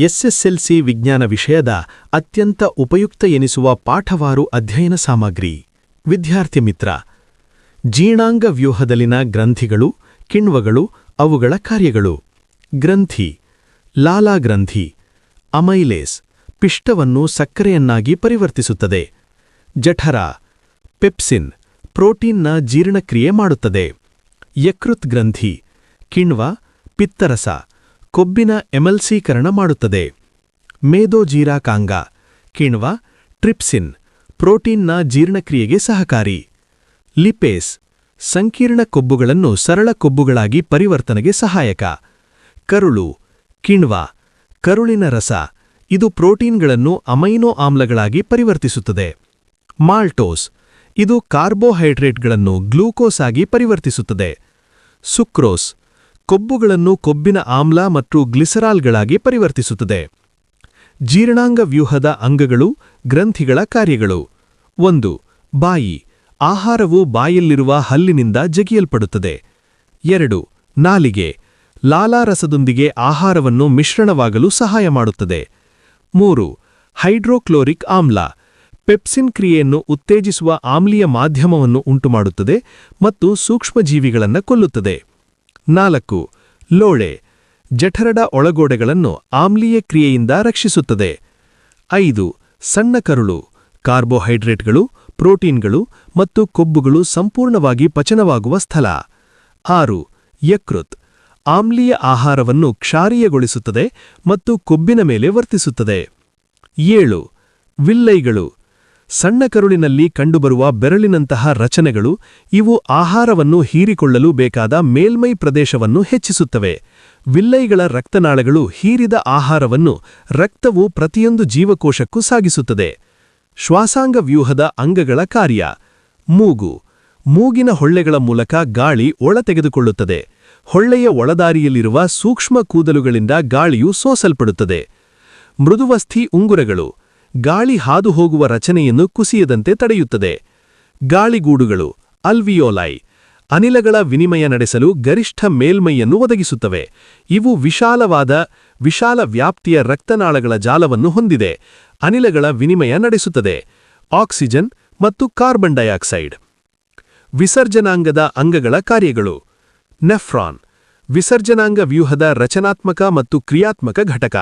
SSLC ವಿಜ್ಞಾನ ವಿಷಯದ ಅತ್ಯಂತ ಉಪಯುಕ್ತ ಎನಿಸುವ ಪಾಠವಾರು ಅಧ್ಯಯನ ಸಾಮಗ್ರಿ. ವಿದ್ಯಾರ್ಥಿ ಮಿತ್ರ, ಜೀರ್ಣಾಂಗ ವ್ಯೂಹದಲ್ಲಿನ ಗ್ರಂಥಿಗಳು, ಕಿಣ್ವಗಳು, ಅವುಗಳ ಕಾರ್ಯಗಳು. ಗ್ರಂಥಿ, ಲಾಲಾ ಗ್ರಂಥಿ, ಅಮೈಲೇಸ್, ಪಿಷ್ಟವನ್ನು ಸಕ್ಕರೆಯನ್ನಾಗಿ ಪರಿವರ್ತಿಸುತ್ತದೆ. ಜಠರ, ಪೆಪ್ಸಿನ್, ಪ್ರೋಟೀನ್ನ ಜೀರ್ಣಕ್ರಿಯೆ ಮಾಡುತ್ತದೆ. ಯಕೃತ್ ಗ್ರಂಥಿ, ಕಿಣ್ವ, ಪಿತ್ತರಸ ಕೊಬ್ಬಿನ ಎಮಲ್ಸೀಕರಣ ಮಾಡುತ್ತದೆ. ಮೇದೋಜೀರಾಕಾಂಗ ಕಿಣ್ವ, ಟ್ರಿಪ್ಸಿನ್, ಪ್ರೋಟೀನ್ನ ಜೀರ್ಣಕ್ರಿಯೆಗೆ ಸಹಕಾರಿ. ಲಿಪೇಸ್, ಸಂಕೀರ್ಣ ಕೊಬ್ಬುಗಳನ್ನು ಸರಳ ಕೊಬ್ಬುಗಳಾಗಿ ಪರಿವರ್ತನೆಗೆ ಸಹಾಯಕ. ಕರುಳು, ಕಿಣ್ವ, ಕರುಳಿನ ರಸ, ಇದು ಪ್ರೋಟೀನ್ಗಳನ್ನು ಅಮೈನೋ ಆಮ್ಲಗಳಾಗಿ ಪರಿವರ್ತಿಸುತ್ತದೆ. ಮಾಲ್ಟೋಸ್, ಇದು ಕಾರ್ಬೋಹೈಡ್ರೇಟ್ಗಳನ್ನು ಗ್ಲೂಕೋಸ್ ಆಗಿ ಪರಿವರ್ತಿಸುತ್ತದೆ. ಸುಕ್ರೋಸ್ ಕೊಬ್ಬುಗಳನ್ನು ಕೊಬ್ಬಿನ ಆಮ್ಲ ಮತ್ತು ಗ್ಲಿಸರಾಲ್ಗಳಾಗಿ ಪರಿವರ್ತಿಸುತ್ತದೆ. ಜೀರ್ಣಾಂಗ ವ್ಯೂಹದ ಅಂಗಗಳು, ಗ್ರಂಥಿಗಳ ಕಾರ್ಯಗಳು. ಒಂದು, ಬಾಯಿ. ಆಹಾರವು ಬಾಯಲ್ಲಿರುವ ಹಲ್ಲಿನಿಂದ ಜಗಿಯಲ್ಪಡುತ್ತದೆ. ಎರಡು, ನಾಲಿಗೆ. ಲಾಲಾರಸದೊಂದಿಗೆ ಆಹಾರವನ್ನು ಮಿಶ್ರಣವಾಗಲು ಸಹಾಯ ಮಾಡುತ್ತದೆ. ಮೂರು, ಹೈಡ್ರೋಕ್ಲೋರಿಕ್ ಆಮ್ಲ. ಪೆಪ್ಸಿನ್ ಕ್ರಿಯೆಯನ್ನು ಉತ್ತೇಜಿಸುವ ಆಮ್ಲೀಯ ಮಾಧ್ಯಮವನ್ನು ಉಂಟುಮಾಡುತ್ತದೆ ಮತ್ತು ಸೂಕ್ಷ್ಮಜೀವಿಗಳನ್ನು ಕೊಲ್ಲುತ್ತದೆ. ನಾಲ್ಕು, ಲೋಳೆ ಜಠರಡ ಒಳಗೋಡೆಗಳನ್ನು ಆಮ್ಲೀಯ ಕ್ರಿಯೆಯಿಂದ ರಕ್ಷಿಸುತ್ತದೆ. ಐದು, ಸಣ್ಣ ಕರುಳು, ಕಾರ್ಬೋಹೈಡ್ರೇಟ್ಗಳು, ಪ್ರೋಟೀನ್ಗಳು ಮತ್ತು ಕೊಬ್ಬುಗಳು ಸಂಪೂರ್ಣವಾಗಿ ಪಚನವಾಗುವ ಸ್ಥಳ. ಆರು, ಯಕೃತ್, ಆಮ್ಲೀಯ ಆಹಾರವನ್ನು ಕ್ಷಾರೀಯಗೊಳಿಸುತ್ತದೆ ಮತ್ತು ಕೊಬ್ಬಿನ ಮೇಲೆ ವರ್ತಿಸುತ್ತದೆ. ಏಳು, ವಿಲ್ಲೈಗಳು ಸಣ್ಣ ಕರುಳಿನಲ್ಲಿ ಕಂಡುಬರುವ ಬೆರಳಿನಂತಹ ರಚನೆಗಳು ಇವು ಆಹಾರವನ್ನು ಹೀರಿಕೊಳ್ಳಲು ಬೇಕಾದ ಮೇಲ್ಮೈ ಪ್ರದೇಶವನ್ನು ಹೆಚ್ಚಿಸುತ್ತವೆ. ವಿಲ್ಲೈಗಳ ರಕ್ತನಾಳಗಳು ಹೀರಿದ ಆಹಾರವನ್ನು ರಕ್ತವು ಪ್ರತಿಯೊಂದು ಜೀವಕೋಶಕ್ಕೂ ಸಾಗಿಸುತ್ತದೆ. ಶ್ವಾಸಾಂಗ ವ್ಯೂಹದ ಅಂಗಗಳ ಕಾರ್ಯ. ಮೂಗು. ಮೂಗಿನ ಹೊಳ್ಳೆಗಳ ಮೂಲಕ ಗಾಳಿ ಒಳ ತೆಗೆದುಕೊಳ್ಳುತ್ತದೆ ಹೊಳ್ಳೆಯ ಒಳದಾರಿಯಲ್ಲಿರುವ ಸೂಕ್ಷ್ಮ ಕೂದಲುಗಳಿಂದ ಗಾಳಿಯು ಸೋಸಲ್ಪಡುತ್ತದೆ. ಮೃದುವಸ್ಥಿ ಉಂಗುರಗಳು. ಗಾಳಿ ಹಾದು ಹೋಗುವ ರಚನೆಯನ್ನು ಕುಸಿಯದಂತೆ ತಡೆಯುತ್ತದೆ. ಗಾಳಿಗೂಡುಗಳು, ಅಲ್ವಿಯೋಲೈ, ಅನಿಲಗಳ ವಿನಿಮಯ ನಡೆಸಲು ಗರಿಷ್ಠ ಮೇಲ್ಮೈಯನ್ನು ಒದಗಿಸುತ್ತವೆ. ಇವು ವಿಶಾಲವಾದ, ವಿಶಾಲ ವ್ಯಾಪ್ತಿಯ ರಕ್ತನಾಳಗಳ ಜಾಲವನ್ನು ಹೊಂದಿದೆ. ಅನಿಲಗಳ ವಿನಿಮಯ ನಡೆಸುತ್ತದೆ. ಆಕ್ಸಿಜನ್ ಮತ್ತು ಕಾರ್ಬನ್ ಡೈಆಕ್ಸೈಡ್. ವಿಸರ್ಜನಾಂಗದ ಅಂಗಗಳ ಕಾರ್ಯಗಳು. ನೆಫ್ರಾನ್, ವಿಸರ್ಜನಾಂಗ ವ್ಯೂಹದ ರಚನಾತ್ಮಕ ಮತ್ತು ಕ್ರಿಯಾತ್ಮಕ ಘಟಕ.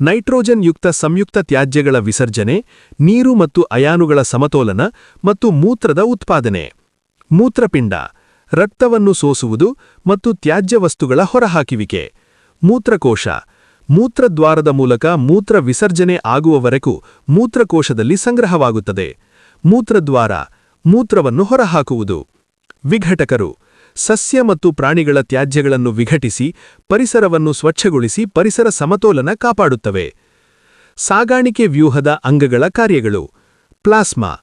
ನೈಟ್ರೋಜನ್ ಯುಕ್ತ ಸಂಯುಕ್ತ ತ್ಯಾಜ್ಯಗಳ ವಿಸರ್ಜನೆ, ನೀರು ಮತ್ತು ಅಯಾನುಗಳ ಸಮತೋಲನ ಮತ್ತು ಮೂತ್ರದ ಉತ್ಪಾದನೆ. ಮೂತ್ರಪಿಂಡ, ರಕ್ತವನ್ನು ಸೋಸುವುದು ಮತ್ತು ತ್ಯಾಜ್ಯ ವಸ್ತುಗಳ ಹೊರಹಾಕಿವಿಕೆ. ಮೂತ್ರಕೋಶ, ಮೂತ್ರದ್ವಾರದ ಮೂಲಕ ಮೂತ್ರ ವಿಸರ್ಜನೆ ಆಗುವವರೆಗೂ ಮೂತ್ರಕೋಶದಲ್ಲಿ ಸಂಗ್ರಹವಾಗುತ್ತದೆ. ಮೂತ್ರದ್ವಾರ, ಮೂತ್ರವನ್ನು ಹೊರಹಾಕುವುದು. ವಿಘಟಕರು ಸಸ್ಯ ಮತ್ತು ಪ್ರಾಣಿಗಳ ತ್ಯಾಜ್ಯಗಳನ್ನು ವಿಘಟಿಸಿ, ಪರಿಸರವನ್ನು ಸ್ವಚ್ಛಗೊಳಿಸಿ ಪರಿಸರ ಸಮತೋಲನ ಕಾಪಾಡುತ್ತವೆ. ಸಾಗಾಣಿಕೆ ವ್ಯೂಹದ ಅಂಗಗಳ ಕಾರ್ಯಗಳು. ಪ್ಲಾಸ್ಮಾ,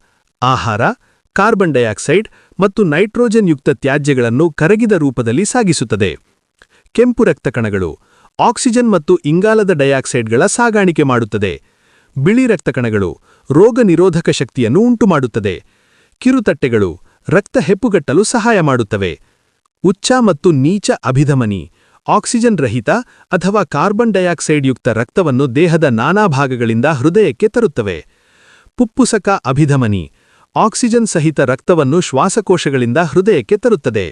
ಆಹಾರ, ಕಾರ್ಬನ್ ಡೈಆಕ್ಸೈಡ್ ಮತ್ತು ನೈಟ್ರೋಜನ್ ಯುಕ್ತ ತ್ಯಾಜ್ಯಗಳನ್ನು ಕರಗಿದ ರೂಪದಲ್ಲಿ ಸಾಗಿಸುತ್ತದೆ. ಕೆಂಪು ರಕ್ತಕಣಗಳು, ಆಕ್ಸಿಜನ್ ಮತ್ತು ಇಂಗಾಲದ ಡೈಆಕ್ಸೈಡ್ಗಳ ಸಾಗಾಣಿಕೆ ಮಾಡುತ್ತದೆ. ಬಿಳಿ ರಕ್ತಕಣಗಳು, ರೋಗ ನಿರೋಧಕ ಶಕ್ತಿಯನ್ನು ಉಂಟುಮಾಡುತ್ತದೆ. ಕಿರುತಟ್ಟೆಗಳು, ರಕ್ತ ಹೆಪ್ಪುಗಟ್ಟಲು ಸಹಾಯ ಮಾಡುತ್ತವೆ. ಉಚ್ಚ ಮತ್ತು ನೀಚ ಅಭಿಧಮನಿ, ಆಕ್ಸಿಜನ್ ರಹಿತ ಅಥವಾ ಕಾರ್ಬನ್ ಡೈಆಕ್ಸೈಡ್ ಯುಕ್ತ ರಕ್ತವನ್ನು ದೇಹದ ನಾನಾ ಭಾಗಗಳಿಂದ ಹೃದಯಕ್ಕೆ ತರುತ್ತವೆ. ಪುಪ್ಪುಸಕ ಅಭಿಧಮನಿ, ಆಕ್ಸಿಜನ್ ಸಹಿತ ರಕ್ತವನ್ನು ಶ್ವಾಸಕೋಶಗಳಿಂದ ಹೃದಯಕ್ಕೆ ತರುತ್ತದೆ.